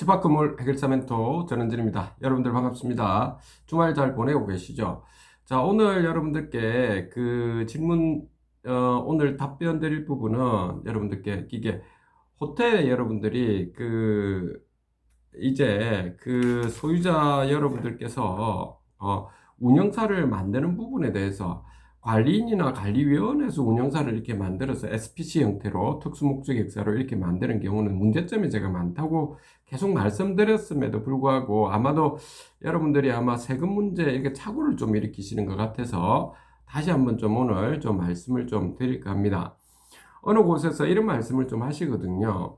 집합건물 해결사 멘토 전은진입니다. 여러분들 반갑습니다. 주말 잘 보내고 계시죠? 자, 오늘 여러분들께 그 질문, 어, 오늘 답변 드릴 부분은 여러분들께 이게 호텔에 여러분들이 그 이제 그 소유자 여러분들께서 어, 운영사를 만드는 부분에 대해서 관리인이나 관리위원회에서 운영사를 이렇게 만들어서 SPC 형태로 특수목적역사로 이렇게 만드는 경우는 문제점이 제가 많다고 계속 말씀드렸음에도 불구하고 아마도 여러분들이 아마 세금 문제 이렇게 착오를 좀 일으키시는 것 같아서 다시 한번 좀 오늘 좀 말씀을 좀 드릴까 합니다. 어느 곳에서 이런 말씀을 좀 하시거든요.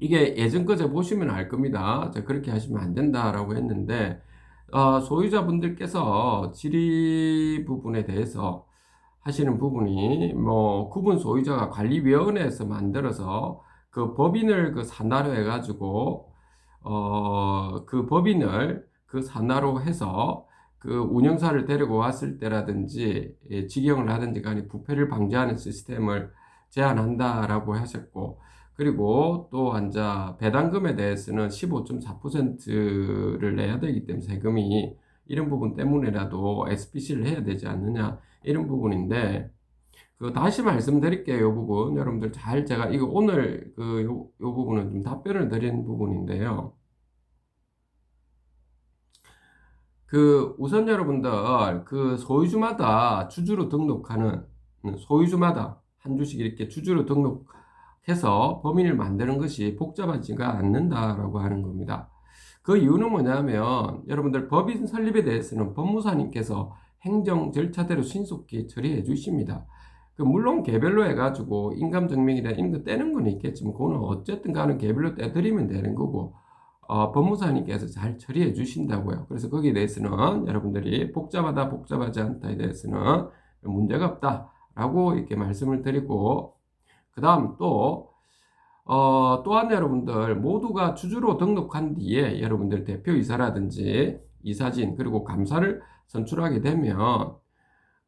이게 예전 거제 보시면 알 겁니다. 자, 그렇게 하시면 안 된다라고 했는데, 어, 소유자분들께서 질의 부분에 대해서 하시는 부분이 뭐 구분 소유자가 관리위원회에서 만들어서 그 법인을 그 산하로 해가지고 어, 그 법인을 그 산하로 해서 그 운영사를 데리고 왔을 때라든지 예, 직영을 하든지 간에 부패를 방지하는 시스템을 제안한다라고 하셨고 그리고 또 환자 배당금에 대해서는 15.4%를 내야 되기 때문에 세금이 이런 부분 때문에라도 SPC를 해야 되지 않느냐 이런 부분인데 그 다시 말씀드릴게요. 이 부분 여러분들 잘 제가 이거 오늘 그 요, 요 부분은 좀 답변을 드린 부분인데요. 그 우선 여러분들 그 소유주마다 주주로 등록하는 음, 소유주마다 한 주씩 이렇게 주주로 등록 해서 범인을 만드는 것이 복잡하지가 않는다라고 하는 겁니다. 그 이유는 뭐냐면 여러분들 법인 설립에 대해서는 법무사님께서 행정 절차대로 신속히 처리해 주십니다. 그 물론 개별로 해가지고 인감 증명이나 이런 거 떼는 건 있겠지만 그거는 어쨌든 간에 개별로 떼드리면 되는 거고 어, 법무사님께서 잘 처리해 주신다고요. 그래서 거기에 대해서는 여러분들이 복잡하다 복잡하지 않다에 대해서는 문제가 없다라고 이렇게 말씀을 드리고 그 다음 또 어, 또한 여러분들 모두가 주주로 등록한 뒤에 여러분들 대표이사라든지 이사진 그리고 감사를 선출하게 되면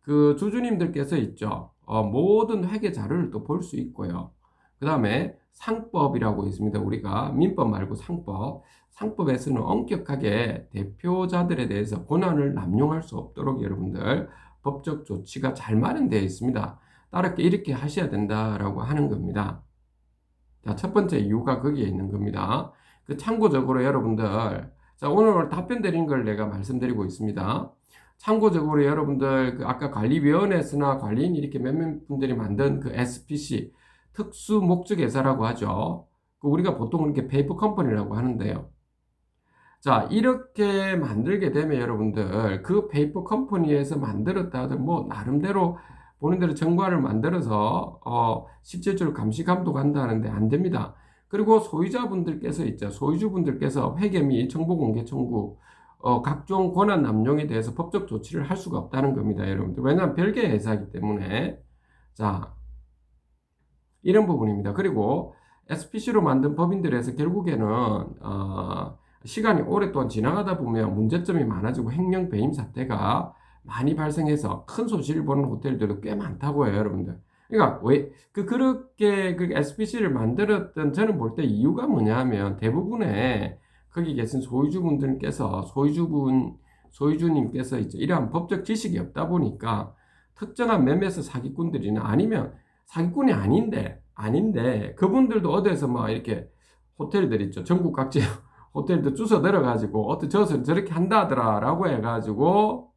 그 주주님들께서 있죠. 어, 모든 회계 자료를 또 볼 수 있고요. 그 다음에 상법이라고 있습니다. 우리가 민법 말고 상법. 상법에서는 엄격하게 대표자들에 대해서 권한을 남용할 수 없도록 여러분들 법적 조치가 잘 마련되어 있습니다. 따르게 이렇게 하셔야 된다라고 하는 겁니다. 자, 첫 번째 이유가 거기에 있는 겁니다. 그 참고적으로 여러분들, 자, 오늘 답변 드린 걸 내가 말씀드리고 있습니다. 참고적으로 여러분들, 그 아까 관리위원회에서나 관리인 이렇게 몇몇 분들이 만든 그 SPC, 특수 목적 회사라고 하죠. 그 우리가 보통 이렇게 페이퍼 컴퍼니라고 하는데요. 자, 이렇게 만들게 되면 여러분들, 그 페이퍼 컴퍼니에서 만들었다 하든 뭐, 나름대로 본인들의 정관을 만들어서, 어, 실질적으로 감시 감독한다는데 안 됩니다. 그리고 소유자분들께서 있죠. 소유주분들께서 회계 및 정보 공개 청구, 어, 각종 권한 남용에 대해서 법적 조치를 할 수가 없다는 겁니다, 여러분들. 왜냐하면 별개의 회사이기 때문에. 자, 이런 부분입니다. 그리고 SPC로 만든 법인들에서 결국에는 어, 시간이 오랫동안 지나가다 보면 문제점이 많아지고 횡령 배임 사태가 많이 발생해서 큰 소식을 보는 호텔들도 꽤 많다고 해요, 여러분들. 그러니까 왜 그 그렇게 그 SPC를 만들었던 저는 볼 때 이유가 뭐냐면 대부분의 거기 계신 소유주분들께서 소유주분 소유주님께서 이제 이러한 법적 지식이 없다 보니까 특정한 매매서 사기꾼들이나 아니면 사기꾼이 아닌데 아닌데 그분들도 어디에서 막 이렇게 호텔들 있죠 전국 각지 호텔들 주소 들어가지고 어떤 저서 저렇게 한다더라라고 해가지고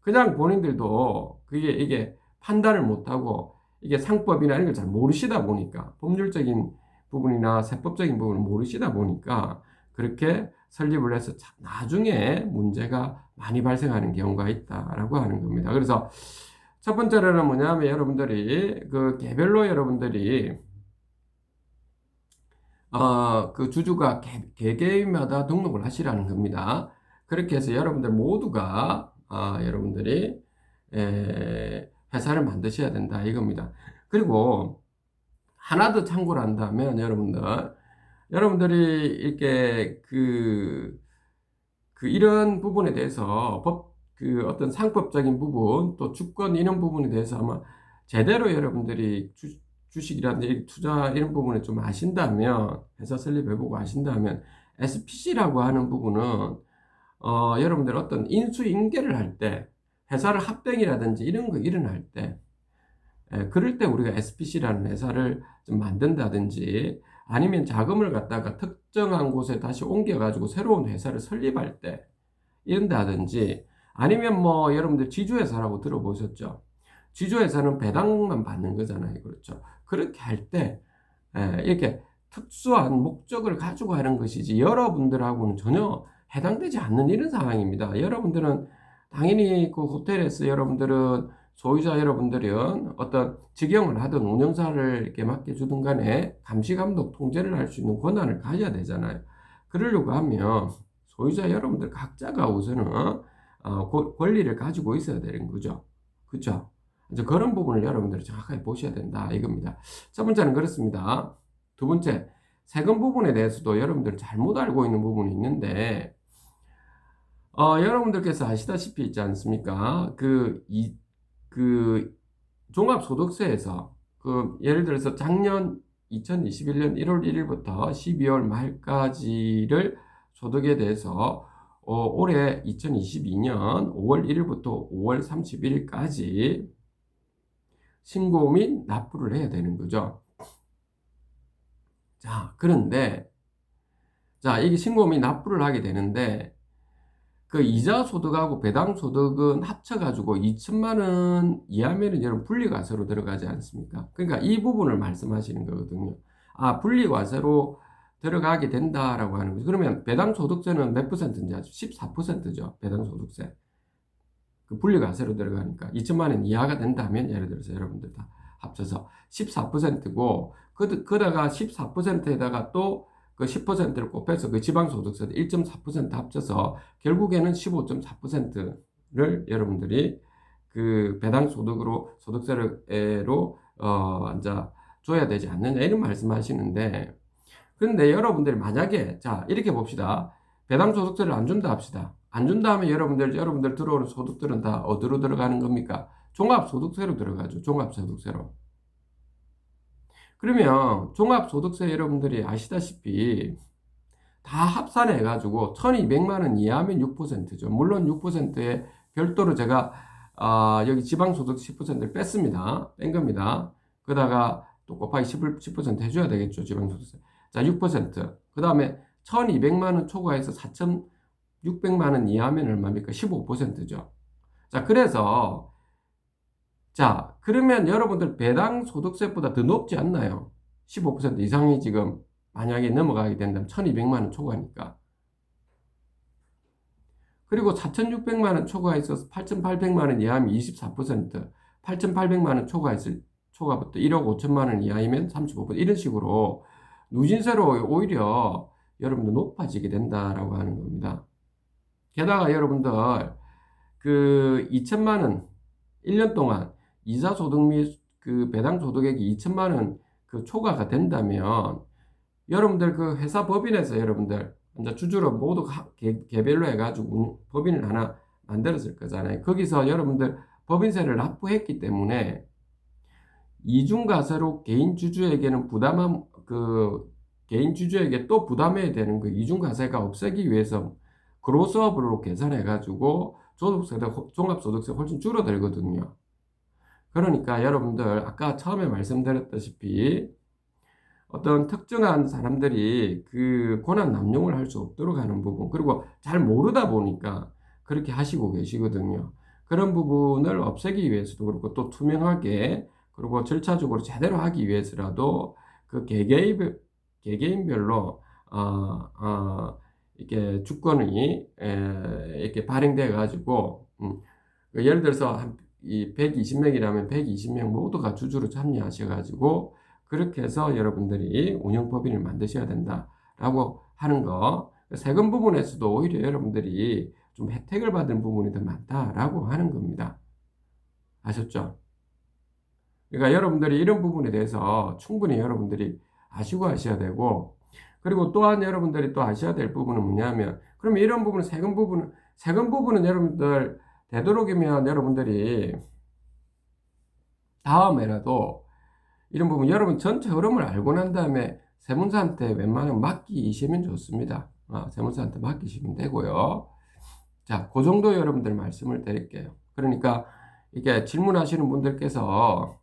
그냥 본인들도 그게 이게 판단을 못하고 이게 상법이나 이런 걸 잘 모르시다 보니까 법률적인 부분이나 세법적인 부분을 모르시다 보니까 그렇게 설립을 해서 나중에 문제가 많이 발생하는 경우가 있다라고 하는 겁니다. 그래서 첫 번째로는 뭐냐면 여러분들이 그 개별로 여러분들이 어, 그 주주가 개, 개개인마다 등록을 하시라는 겁니다. 그렇게 해서 여러분들 모두가 아, 여러분들이 에, 회사를 만드셔야 된다 이겁니다. 그리고 하나 더 참고를 한다면 여러분들 여러분들이 이렇게 그, 그 이런 부분에 대해서 법, 그 어떤 상법적인 부분 또 주권 이런 부분에 대해서 아마 제대로 여러분들이 주, 주식이라든지 투자 이런 부분에 좀 아신다면 회사 설립해보고 아신다면 SPC라고 하는 부분은 어, 여러분들 어떤 인수인계를 할 때 회사를 합병이라든지 이런 거 일어날 때 예, 그럴 때 우리가 SPC라는 회사를 좀 만든다든지 아니면 자금을 갖다가 특정한 곳에 다시 옮겨가지고 새로운 회사를 설립할 때 이런다든지 아니면 뭐 여러분들 지주회사라고 들어보셨죠? 지주회사는 배당만 받는 거잖아요. 그렇죠? 그렇게 할때 이렇게 특수한 목적을 가지고 하는 것이지 여러분들하고는 전혀 해당되지 않는 이런 상황입니다. 여러분들은 당연히 그 호텔에서 여러분들은 소유자 여러분들은 어떤 직영을 하든 운영사를 이렇게 맡겨주든 간에 감시 감독 통제를 할 수 있는 권한을 가져야 되잖아요. 그러려고 하면 소유자 여러분들 각자가 우선은 어, 권리를 가지고 있어야 되는 거죠. 그렇죠? 이제 그런 부분을 여러분들이 정확하게 보셔야 된다 이겁니다. 첫 번째는 그렇습니다. 두 번째 세금 부분에 대해서도 여러분들 잘못 알고 있는 부분이 있는데 어, 여러분들께서 아시다시피 있지 않습니까? 그, 이, 그, 종합소득세에서, 그, 예를 들어서 작년 2021년 1월 1일부터 12월 말까지를 소득에 대해서, 어, 올해 2022년 5월 1일부터 5월 31일까지 신고 및 납부를 해야 되는 거죠. 자, 그런데, 자, 이게 신고 및 납부를 하게 되는데, 그 이자 소득하고 배당 소득은 합쳐가지고 2천만 원 이하면은 여러분 분리과세로 들어가지 않습니까? 그러니까 이 부분을 말씀하시는 거거든요. 아, 분리과세로 들어가게 된다라고 하는 거죠. 그러면 배당 소득세는 몇 퍼센트인지 아죠? 14%죠. 배당 소득세. 그 분리과세로 들어가니까 2천만 원 이하가 된다면 예를 들어서 여러분들 다 합쳐서 14%고 그, 그다가 14%에다가 또 그 10%를 곱해서 그 지방소득세 1.4% 합쳐서 결국에는 15.4%를 여러분들이 그 배당 소득으로 소득세로 어 이제 줘야 되지 않느냐 이런 말씀하시는데 그런데 여러분들이 만약에 자 이렇게 봅시다. 배당 소득세를 안 준다 합시다. 안 준다 하면 여러분들 여러분들 들어오는 소득들은 다 어디로 들어가는 겁니까? 종합소득세로 들어가죠. 종합소득세로 그러면 종합소득세 여러분들이 아시다시피 다 합산해 가지고 1200만 원 이하면 6%죠. 물론 6%에 별도로 제가 아, 여기 지방소득 10%를 뺐습니다. 뺀 겁니다. 그다가 또 곱하기 10, 10% 해줘야 되겠죠. 지방소득세. 자, 6%. 그 다음에 1200만 원 초과해서 4600만 원 이하면 얼마입니까? 15%죠. 자, 그래서 자, 그러면 여러분들 배당 소득세보다 더 높지 않나요? 15% 이상이 지금 만약에 넘어가게 된다면 1200만 원 초과니까. 그리고 4600만 원 초과해서 8800만 원 이하면 24%, 8800만 원 초과했을 초과부터 1억 5천만 원 이하이면 35% 이런 식으로 누진세로 오히려 여러분들 높아지게 된다라고 하는 겁니다. 게다가 여러분들 그 2천만 원 1년 동안 이자 소득 및 그 배당 소득액이 2천만 원 그 초과가 된다면 여러분들 그 회사 법인에서 여러분들 이제 주주로 모두 개, 개별로 해가지고 법인을 하나 만들었을 거잖아요. 거기서 여러분들 법인세를 납부했기 때문에 이중과세로 개인 주주에게는 부담한 그 개인 주주에게 또 부담해야 되는 그 이중과세가 없애기 위해서 그로스업으로 계산해 가지고 소득세도 종합소득세 훨씬 줄어들거든요. 그러니까 여러분들 아까 처음에 말씀드렸다시피 어떤 특정한 사람들이 그 권한 남용을 할 수 없도록 하는 부분 그리고 잘 모르다 보니까 그렇게 하시고 계시거든요. 그런 부분을 없애기 위해서도 그렇고 또 투명하게 그리고 절차적으로 제대로 하기 위해서라도 그 개개인 개개인별로 어, 어, 이렇게 주권이 에, 이렇게 발행돼 가지고 음, 예를 들어서 한 이 120명이라면 120명 모두가 주주로 참여하셔가지고 그렇게 해서 여러분들이 운영법인을 만드셔야 된다라고 하는 거 세금 부분에서도 오히려 여러분들이 좀 혜택을 받은 부분이 더 많다라고 하는 겁니다. 아셨죠? 그러니까 여러분들이 이런 부분에 대해서 충분히 여러분들이 아시고 하셔야 되고 그리고 또한 여러분들이 또 아셔야 될 부분은 뭐냐면 그러면 이런 부분은 세금 부분은 세금 부분은 여러분들 되도록이면 여러분들이 다음에라도 이런 부분 여러분 전체 흐름을 알고 난 다음에 세무사한테 웬만하면 맡기시면 좋습니다. 아, 세무사한테 맡기시면 되고요. 자, 그 정도 여러분들 말씀을 드릴게요. 그러니까 이게 질문하시는 분들께서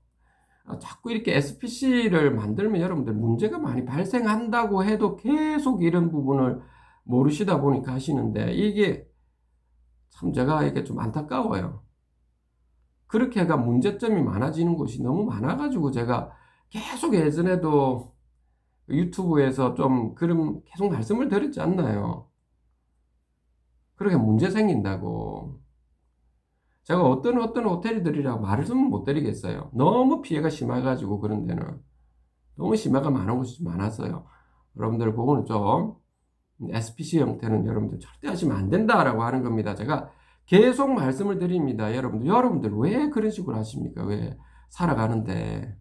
아, 자꾸 이렇게 SPC를 만들면 여러분들 문제가 많이 발생한다고 해도 계속 이런 부분을 모르시다 보니까 하시는데 이게 참 제가 이게 좀 안타까워요. 그렇게 해가 문제점이 많아지는 곳이 너무 많아가지고 제가 계속 예전에도 유튜브에서 좀 그런 계속 말씀을 드렸지 않나요? 그렇게 문제 생긴다고. 제가 어떤 어떤 호텔들이라고 말씀 못 드리겠어요. 너무 피해가 심해가지고 그런 데는 너무 심해가 많은 곳이 좀 많았어요. 여러분들 그거는 좀 SPC 형태는 여러분들 절대 하시면 안 된다라고 하는 겁니다. 제가 계속 말씀을 드립니다. 여러분들 여러분들 왜 그런 식으로 하십니까? 왜 살아가는데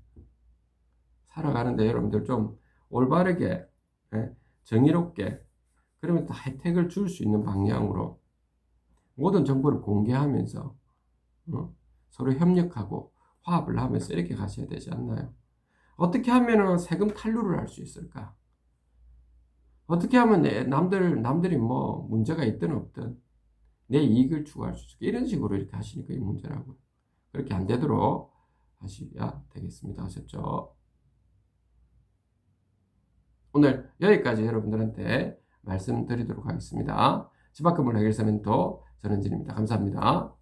살아가는데 여러분들 좀 올바르게 예, 정의롭게 그러면 다 혜택을 줄 수 있는 방향으로 모든 정보를 공개하면서 어? 서로 협력하고 화합을 하면서 이렇게 가셔야 되지 않나요? 어떻게 하면 세금 탈루를 할 수 있을까? 어떻게 하면 내, 남들, 남들이 뭐 문제가 있든 없든 내 이익을 추구할 수 있을까? 이런 식으로 이렇게 하시니까 이 문제라고요. 그렇게 안 되도록 하셔야 되겠습니다. 아셨죠? 오늘 여기까지 여러분들한테 말씀드리도록 하겠습니다. 문화 해결사 멘토 전은진입니다. 감사합니다.